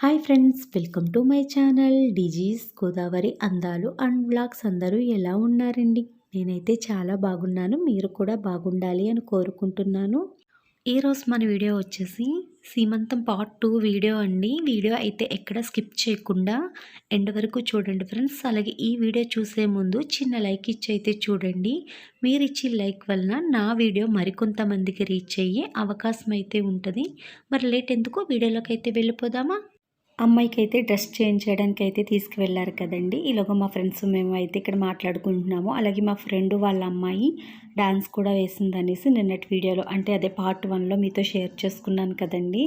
Hi friends welcome to my channel disease Godavari అందాలు and blogs అందరూ ఎలా ఉన్నారండి? నేనైతే చాలా బాగున్నాను మీరు కూడా బాగుండాలి అని కోరుకుంటున్నాను. ఈరోజు మన వీడియో వచ్చేసి సీమంతం పార్ట్ టూ వీడియో అండి. వీడియో అయితే ఎక్కడ స్కిప్ చేయకుండా ఎండ్ వరకు చూడండి ఫ్రెండ్స్ అలాగే ఈ వీడియో చూసే ముందు చిన్న లైక్ ఇచ్చి అయితే చూడండి. మీరు ఇచ్చి లైక్ వలన నా వీడియో మరికొంతమందికి రీచ్ అయ్యే అవకాశం అయితే ఉంటుంది. మరి లేట్ ఎందుకు? వీడియోలోకి అయితే వెళ్ళిపోదామా? అమ్మాయికి అయితే డ్రెస్ చేంజ్ చేయడానికి అయితే తీసుకువెళ్ళారు కదండి. ఈలోగా మా ఫ్రెండ్స్ మేము అయితే ఇక్కడ మాట్లాడుకుంటున్నాము. అలాగే మా ఫ్రెండ్ వాళ్ళ అమ్మాయి డాన్స్ కూడా వేసిందనేసి నిన్నటి వీడియోలో అంటే అదే పార్ట్ వన్లో మీతో షేర్ చేసుకున్నాను కదండి.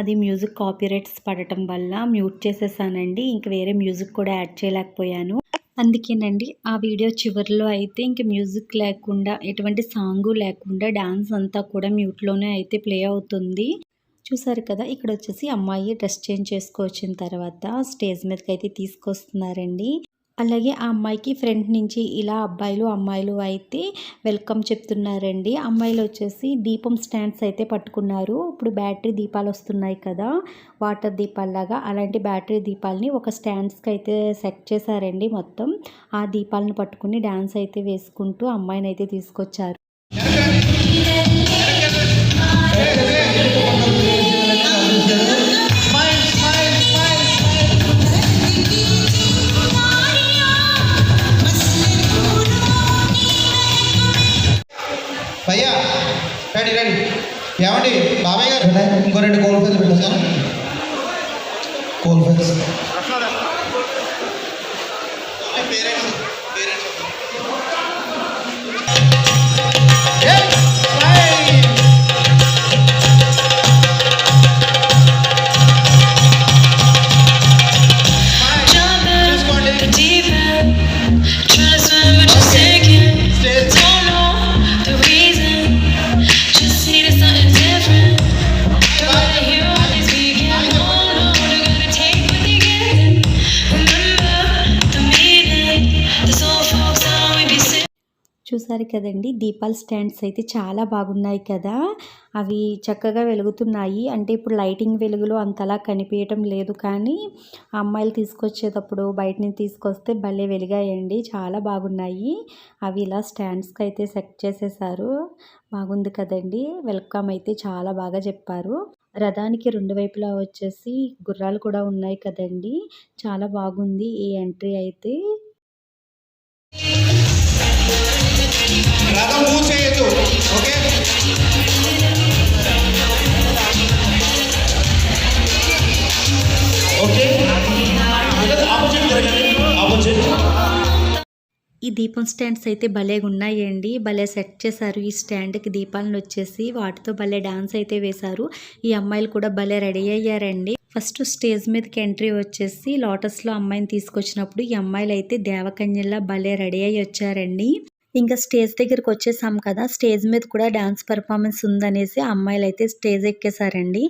అది మ్యూజిక్ కాపీరైట్స్ పడటం వల్ల మ్యూట్ చేసేసానండి. ఇంక వేరే మ్యూజిక్ కూడా యాడ్ చేయలేకపోయాను. అందుకేనండి ఆ వీడియో చివరిలో అయితే ఇంక మ్యూజిక్ లేకుండా ఎటువంటి సాంగు లేకుండా డాన్స్ అంతా కూడా మ్యూట్లోనే అయితే ప్లే అవుతుంది. చూసారు కదా ఇక్కడ వచ్చేసి అమ్మాయి డ్రెస్ చేంజ్ చేసుకొచ్చిన తర్వాత స్టేజ్ మీదకి అయితే తీసుకొస్తున్నారండి. అలాగే ఆ అమ్మాయికి ఫ్రంట్ నుంచి ఇలా అబ్బాయిలు అమ్మాయిలు అయితే వెల్కమ్ చెప్తున్నారండి. అమ్మాయిలు వచ్చేసి దీపం స్టాండ్స్ అయితే పట్టుకున్నారు. ఇప్పుడు బ్యాటరీ దీపాలు వస్తున్నాయి కదా వాటర్ దీపాల్లాగా. అలాంటి బ్యాటరీ దీపాలని ఒక స్టాండ్స్కి అయితే సెట్ చేశారండి మొత్తం. ఆ దీపాలను పట్టుకుని డ్యాన్స్ అయితే వేసుకుంటూ అమ్మాయిని అయితే తీసుకొచ్చారు. భయ్యా రెడీ రెడీ ఏమండి బాబాయ్ గారు? ఇంకో రెండు కోల్ ఫైల్స్ పెట్టేసాను కోల్ ఫైల్స్ పేరెంట్స్ పేరెంట్స్ చూసారు కదండి? దీపాల స్టాండ్స్ అయితే చాలా బాగున్నాయి కదా? అవి చక్కగా వెలుగుతున్నాయి. అంటే ఇప్పుడు లైటింగ్ వెలుగులో అంతలా కనిపించటం లేదు కానీ అమ్మాయిలు తీసుకొచ్చేటప్పుడు బయట నుంచి తీసుకొస్తే భలే వెలిగాయండి. చాలా బాగున్నాయి. అవి ఇలా స్టాండ్స్కి అయితే సెట్ చేసేసారు. బాగుంది కదండి? వెల్కమ్ అయితే చాలా బాగా చెప్పారు. రథానికి రెండు వైపులా వచ్చేసి గుర్రాలు కూడా ఉన్నాయి కదండి? చాలా బాగుంది ఈ ఎంట్రీ అయితే. రథం మూవ్ చేయొద్దు ఓకే? ఓకే? ఆపోజిట్ జరగండి ఆపోజిట్. ఈ దీపం స్టాండ్స్ అయితే భలేగా ఉన్నాయండి. భలే సెట్ చేశారు ఈ స్టాండ్కి దీపాలను వచ్చేసి. వాటితో భలే డాన్స్ అయితే వేశారు. ఈ అమ్మాయిలు కూడా భలే రెడీ అయ్యారండి. ఫస్ట్ స్టేజ్ మీదకి ఎంట్రీ వచ్చేసి లోటస్లో అమ్మాయిని తీసుకొచ్చినప్పుడు ఈ అమ్మాయిలు అయితే దేవకన్యల్లా భలే రెడీ అయ్యి వచ్చారండి. ఇంకా స్టేజ్ దగ్గరికి వచ్చేసాం కదా స్టేజ్ మీద కూడా డాన్స్ పర్ఫార్మెన్స్ ఉందనేసి ఆ అమ్మాయిలు అయితే స్టేజ్ ఎక్కేసారండి.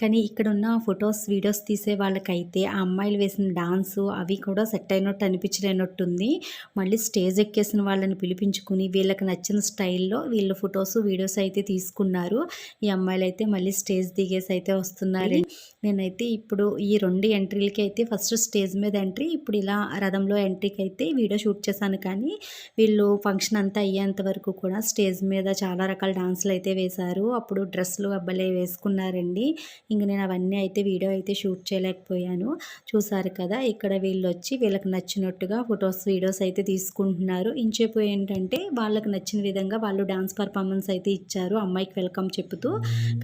కానీ ఇక్కడ ఉన్న ఫొటోస్ వీడియోస్ తీసే వాళ్ళకైతే ఆ అమ్మాయిలు వేసిన డాన్సు అవి కూడా సెట్ అయినట్టు అనిపించలేనట్టుంది. మళ్ళీ స్టేజ్ ఎక్కేసిన వాళ్ళని పిలిపించుకుని వీళ్ళకి నచ్చిన స్టైల్లో వీళ్ళు ఫొటోస్ వీడియోస్ అయితే తీసుకున్నారు. ఈ అమ్మాయిలు అయితే మళ్ళీ స్టేజ్ దిగేసి అయితే వస్తున్నారు. నేనైతే ఇప్పుడు ఈ రెండు ఎంట్రీలకి అయితే ఫస్ట్ స్టేజ్ మీద ఎంట్రీ ఇప్పుడు ఇలా రథంలో ఎంట్రీకి అయితే వీడియో షూట్ చేశాను. కానీ వీళ్ళు ఫంక్షన్ అంతా అయ్యేంత వరకు కూడా స్టేజ్ మీద చాలా రకాల డాన్సులు అయితే వేశారు. అప్పుడు డ్రెస్సులు అబ్బలే వేసుకున్నారండి. ఇంక నేను అవన్నీ అయితే వీడియో అయితే షూట్ చేయలేకపోయాను. చూసారు కదా ఇక్కడ వీళ్ళు వచ్చి వీళ్ళకి నచ్చినట్టుగా ఫొటోస్ వీడియోస్ అయితే తీసుకుంటున్నారు. ఇంచేపు ఏంటంటే వాళ్ళకి నచ్చిన విధంగా వాళ్ళు డాన్స్ పర్ఫార్మెన్స్ అయితే ఇచ్చారు అమ్మాయికి వెల్కమ్ చెప్తూ.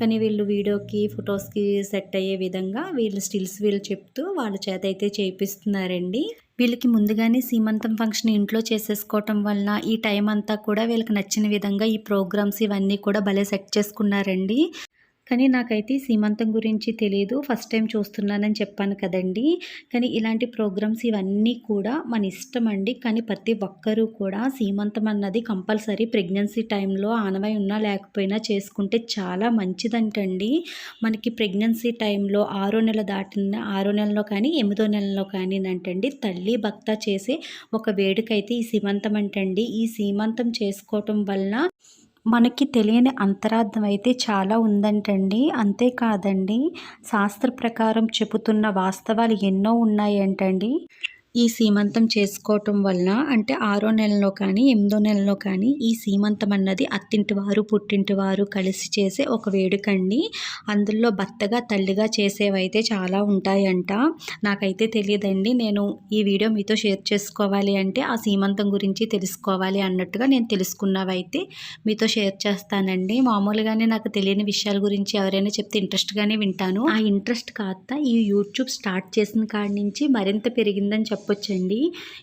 కానీ వీళ్ళు వీడియోకి ఫొటోస్కి సెట్ అయ్యే విధంగా వీళ్ళు స్టిల్స్ వీళ్ళు చెప్తూ వాళ్ళ చేత అయితే చేపిస్తున్నారండి. వీళ్ళకి ముందుగానే సీమంతం ఫంక్షన్ ఇంట్లో చేసేసుకోవటం వలన ఈ టైం అంతా కూడా వీళ్ళకి నచ్చిన విధంగా ఈ ప్రోగ్రామ్స్ ఇవన్నీ కూడా భలే సెట్ చేసుకున్నారండి. కానీ నాకైతే సీమంతం గురించి తెలియదు ఫస్ట్ టైం చూస్తున్నానని చెప్పాను కదండి. కానీ ఇలాంటి ప్రోగ్రామ్స్ ఇవన్నీ కూడా మన ఇష్టం అండి. కానీ ప్రతి ఒక్కరూ కూడా సీమంతం అన్నది కంపల్సరీ ప్రెగ్నెన్సీ టైంలో ఆనవై ఉన్నా లేకపోయినా చేసుకుంటే చాలా మంచిదంటండి. మనకి ప్రెగ్నెన్సీ టైంలో ఆరో నెల దాటిన ఆరో నెలలో కానీ ఎనిమిదో నెలలో కానీ అంటండి తల్లి భక్త చేసే ఒక వేడుక అయితే ఈ సీమంతం అంటండి. ఈ సీమంతం చేసుకోవటం వలన మనకి తెలియని అంతరార్థం అయితే చాలా ఉందంటండి. అంతేకాదండి శాస్త్ర ప్రకారం చెబుతున్న వాస్తవాలు ఎన్నో ఉన్నాయంటండి. ఈ సీమంతం చేసుకోవటం వలన అంటే ఆరో నెలలో కానీ ఎనిమిదో నెలలో కానీ ఈ సీమంతం అన్నది అత్తింటి వారు పుట్టింటి వారు కలిసి చేసే ఒక వేడుకండి. అందులో భర్తగా తల్లిగా చేసేవైతే చాలా ఉంటాయంట. నాకైతే తెలియదండి. నేను ఈ వీడియో మీతో షేర్ చేసుకోవాలి అంటే ఆ సీమంతం గురించి తెలుసుకోవాలి అన్నట్టుగా నేను తెలుసుకున్నవైతే మీతో షేర్ చేస్తానండి. మామూలుగానే నాకు తెలియని విషయాల గురించి ఎవరైనా చెప్తే ఇంట్రెస్ట్గానే వింటాను. ఆ ఇంట్రెస్ట్ కాస్త ఈ యూట్యూబ్ స్టార్ట్ చేసిన కాడి నుంచి మరింత పెరిగిందని చెప్పొచ్చండి.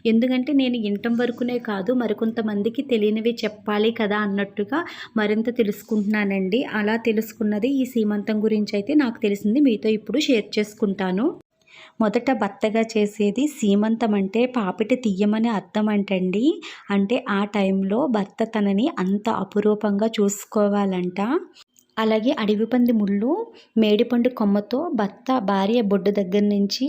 ఎందుకంటే నేను ఇంటం వరకునే కాదు మరికొంతమందికి తెలియనివి చెప్పాలి కదా అన్నట్టుగా మరింత తెలుసుకుంటున్నానండి. అలా తెలుసుకున్నది ఈ సీమంతం గురించి అయితే నాకు తెలిసింది. మీతో ఇప్పుడు షేర్ చేసుకుంటాను. మొదట భర్తగా చేసేది సీమంతం అంటే పాపిట తీయమని అర్థం అంటండి. అంటే ఆ టైంలో భర్త తనని అంత అపురూపంగా చూసుకోవాలంట. అలాగే అడవి పంది ముళ్ళు మేడిపండు కొమ్మతో భర్త భార్య బొడ్డు దగ్గర నుంచి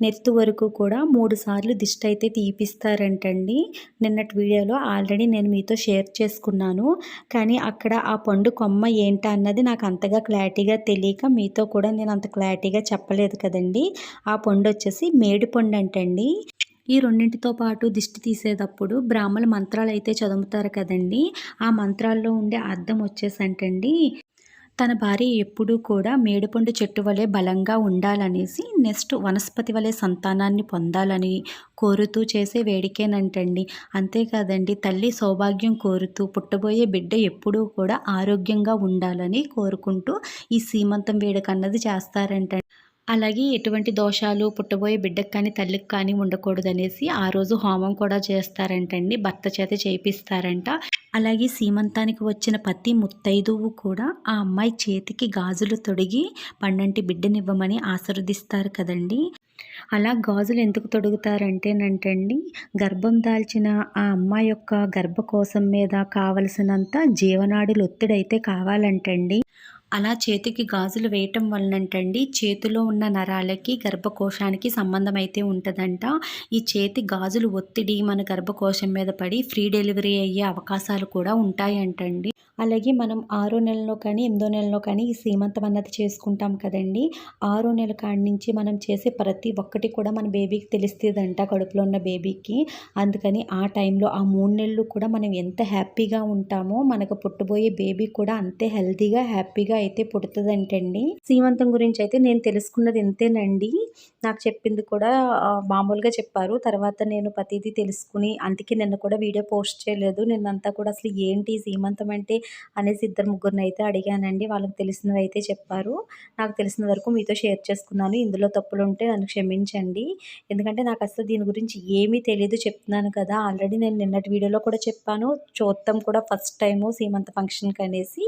నెత్తు వరకు కూడా మూడు సార్లు దిష్టి అయితే తీపిస్తారంటండి. నిన్నటి వీడియోలో ఆల్రెడీ నేను మీతో షేర్ చేసుకున్నాను. కానీ అక్కడ ఆ పండు కొమ్మ ఏంటా అన్నది నాకు అంతగా క్లారిటీగా తెలియక మీతో కూడా నేను అంత క్లారిటీగా చెప్పలేదు కదండి. ఆ పండు వచ్చేసి మేడి పండు అంటండి. ఈ రెండింటితో పాటు దిష్టి తీసేటప్పుడు బ్రాహ్మణ మంత్రాలు అయితే చదువుతారు కదండి. ఆ మంత్రాల్లో ఉండే అర్థం వచ్చేసంటండి. తన భార్య ఎప్పుడూ కూడా మేడిపండు చెట్టు వలె బలంగా ఉండాలనేసి నెక్స్ట్ వనస్పతి వలె సంతానాన్ని పొందాలని కోరుతూ చేసే వేడికేనంటండి. అంతేకాదండి తల్లి సౌభాగ్యం కోరుతూ పుట్టబోయే బిడ్డ ఎప్పుడూ కూడా ఆరోగ్యంగా ఉండాలని కోరుకుంటూ ఈ సీమంతం వేడుక అన్నది చేస్తారంట అలాగే ఎటువంటి దోషాలు పుట్టబోయే బిడ్డకు కానీ తల్లికి కానీ ఉండకూడదనేసి ఆ రోజు హోమం కూడా చేస్తారంటండి. భర్త చేత చేయిస్తారంట అలాగే సీమంతానికి వచ్చిన ప్రతి ముత్తైదువు కూడా ఆ అమ్మాయి చేతికి గాజులు తొడిగి పండంటి బిడ్డనివ్వమని ఆశీర్వదిస్తారు కదండి. అలా గాజులు ఎందుకు తొడుగుతారంటేనంటండి గర్భం దాల్చిన ఆ అమ్మాయి యొక్క గర్భకోశం మీద కావలసినంత జీవనాడులు ఒత్తిడైతే కావాలంటండి. అలా చేతికి గాజులు వేయటం వలనంటండి చేతిలో ఉన్న నరాలకి గర్భకోశానికి సంబంధం అయితే ఉంటుందంట. ఈ చేతి గాజులు ఒత్తిడి మన గర్భకోశం మీద పడి ఫ్రీ డెలివరీ అయ్యే అవకాశాలు కూడా ఉంటాయంటండి. అలాగే మనం ఆరో నెలలో కానీ ఎనిమిదో నెలలో కానీ ఈ సీమంతం అన్నది చేసుకుంటాం కదండి. ఆరో నెల కాడి నుంచి మనం చేసే ప్రతి ఒక్కటి కూడా మన బేబీకి తెలుస్తుందంట కడుపులో ఉన్న బేబీకి. అందుకని ఆ టైంలో ఆ మూడు నెలలు కూడా మనం ఎంత హ్యాపీగా ఉంటామో మనకు పుట్టబోయే బేబీ కూడా అంతే హెల్తీగా హ్యాపీగా అయితే పుడుతుందంటండి. సీమంతం గురించి అయితే నేను తెలుసుకున్నది ఇంతేనండి. నాకు చెప్పింది కూడా మామూలుగా చెప్పారు. తర్వాత నేను ప్రతిదీ తెలుసుకుని అందుకే నిన్న కూడా వీడియో పోస్ట్ చేయలేదు. నిన్నంతా కూడా అసలు ఏంటి సీమంతం అంటే అనేసి ఇద్దరు ముగ్గురిని అయితే అడిగానండి. వాళ్ళకి తెలిసినవి అయితే చెప్పారు. నాకు తెలిసిన వరకు మీతో షేర్ చేసుకున్నాను. ఇందులో తప్పులు ఉంటే నన్ను క్షమించండి. ఎందుకంటే నాకు అసలు దీని గురించి ఏమీ తెలియదు చెప్తున్నాను కదా. ఆల్రెడీ నేను నిన్నటి వీడియోలో కూడా చెప్పాను. చూద్దాం కూడా ఫస్ట్ టైము సీమంత ఫంక్షన్కి అనేసి.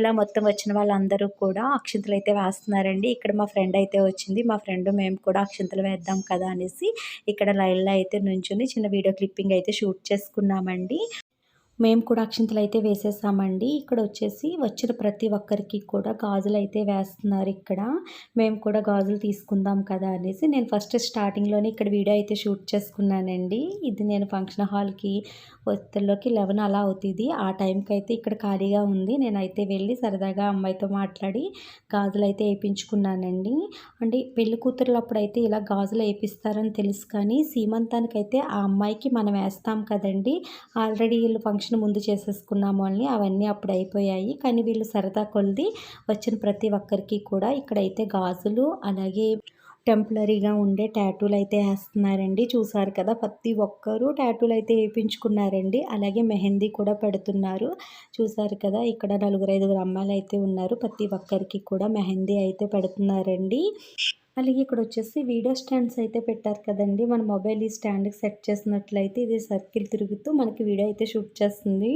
ఇలా మొత్తం వచ్చిన వాళ్ళందరూ కూడా అక్షింతలు అయితే వేస్తున్నారండి. ఇక్కడ మా ఫ్రెండ్ అయితే వచ్చింది. మా ఫ్రెండ్ మేము కూడా అక్షింతలు వేద్దాం కదా అనేసి. ఇక్కడ లైన్లో అయితే నుంచుని చిన్న వీడియో క్లిప్పింగ్ అయితే షూట్ చేసుకున్నామండి. మేము కూడా అక్షింతలు అయితే వేసేసామండి. ఇక్కడ వచ్చేసి వచ్చిన ప్రతి ఒక్కరికి కూడా గాజులు అయితే వేస్తున్నారు ఇక్కడ. మేము కూడా గాజులు తీసుకుందాం కదా అనేసి నేను ఫస్ట్ స్టార్టింగ్లోనే ఇక్కడ వీడియో అయితే షూట్ చేసుకున్నానండి. ఇది నేను ఫంక్షన్ హాల్కి వస్తుల్లోకి లెవెన్ అలా అవుతుంది. ఆ టైంకి అయితే ఇక్కడ ఖాళీగా ఉంది. నేనైతే వెళ్ళి సరదాగా అమ్మాయితో మాట్లాడి గాజులు అయితే వేయించుకున్నానండి. అంటే పెళ్ళి కూతురులు అప్పుడైతే ఇలా గాజులు వేయిస్తారని తెలుసు కానీ సీమంతానికి అయితే ఆ అమ్మాయికి మనం వేస్తాం కదండి. ఆల్రెడీ వీళ్ళు ఫంక్షన్ ముందు చేసేసుకున్నాము అని అవన్నీ అప్పుడు అయిపోయాయి. కానీ వీళ్ళు సరదా కొలిది వచ్చిన ప్రతి ఒక్కరికి కూడా ఇక్కడైతే గాజులు అలాగే టెంపరీగా ఉండే ట్యాటూలు అయితే వేస్తున్నారండి. చూసారు కదా ప్రతి ఒక్కరూ ట్యాటూలు అయితే వేయించుకున్నారండి. అలాగే మెహందీ కూడా పెడుతున్నారు. చూసారు కదా ఇక్కడ నలుగురు ఐదుగురు అమ్మాయిలు అయితే ఉన్నారు. ప్రతి ఒక్కరికి కూడా మెహందీ అయితే పెడుతున్నారండి. అలాగే ఇక్కడ వచ్చేసి వీడియో స్టాండ్స్ అయితే పెట్టారు కదండి. మన మొబైల్ ఈ స్టాండ్కి సెట్ చేసినట్లయితే ఇది సర్కిల్ తిరుగుతూ మనకి వీడియో అయితే షూట్ చేస్తుంది.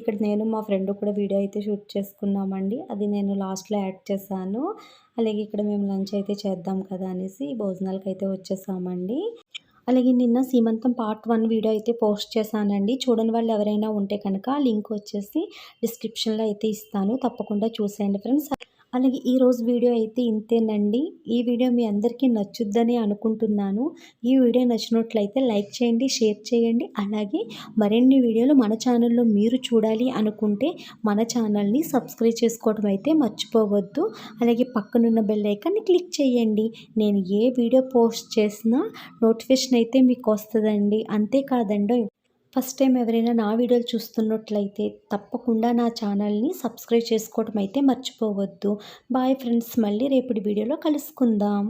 ఇక్కడ నేను మా ఫ్రెండ్ కూడా వీడియో అయితే షూట్ చేసుకున్నామండి. అది నేను లాస్ట్లో యాడ్ చేశాను. అలాగే ఇక్కడ మేము లంచ్ అయితే చేద్దాం కదా అనేసి భోజనాలకు అయితే వచ్చేసామండి. అలాగే నిన్న సీమంతం పార్ట్ వన్ వీడియో అయితే పోస్ట్ చేశానండి. చూడని వాళ్ళు ఎవరైనా ఉంటే కనుక లింక్ వచ్చేసి డిస్క్రిప్షన్లో అయితే ఇస్తాను. తప్పకుండా చూసేయండి ఫ్రెండ్స్. అలాగే ఈరోజు వీడియో అయితే ఇంతేనండి. ఈ వీడియో మీ అందరికీ నచ్చుద్దని అనుకుంటున్నాను. ఈ వీడియో నచ్చినట్లయితే లైక్ చేయండి షేర్ చేయండి. అలాగే మరిన్ని వీడియోలు మన ఛానల్లో మీరు చూడాలి అనుకుంటే మన ఛానల్ని సబ్స్క్రైబ్ చేసుకోవడం అయితే మర్చిపోవద్దు. అలాగే పక్కనున్న బెల్ ఐకాన్ని క్లిక్ చేయండి. నేను ఏ వీడియో పోస్ట్ చేసినా నోటిఫికేషన్ అయితే మీకు వస్తుందండి. అంతేకాదండి. ఫస్ట్ టైం ఎవరైనా నా వీడియోలు చూస్తున్నట్లయితే తప్పకుండా నా ఛానల్ని సబ్స్క్రైబ్ చేసుకోవడం అయితే మర్చిపోవద్దు. బాయ్ ఫ్రెండ్స్ మళ్ళీ రేపటి వీడియోలో కలుసుకుందాం.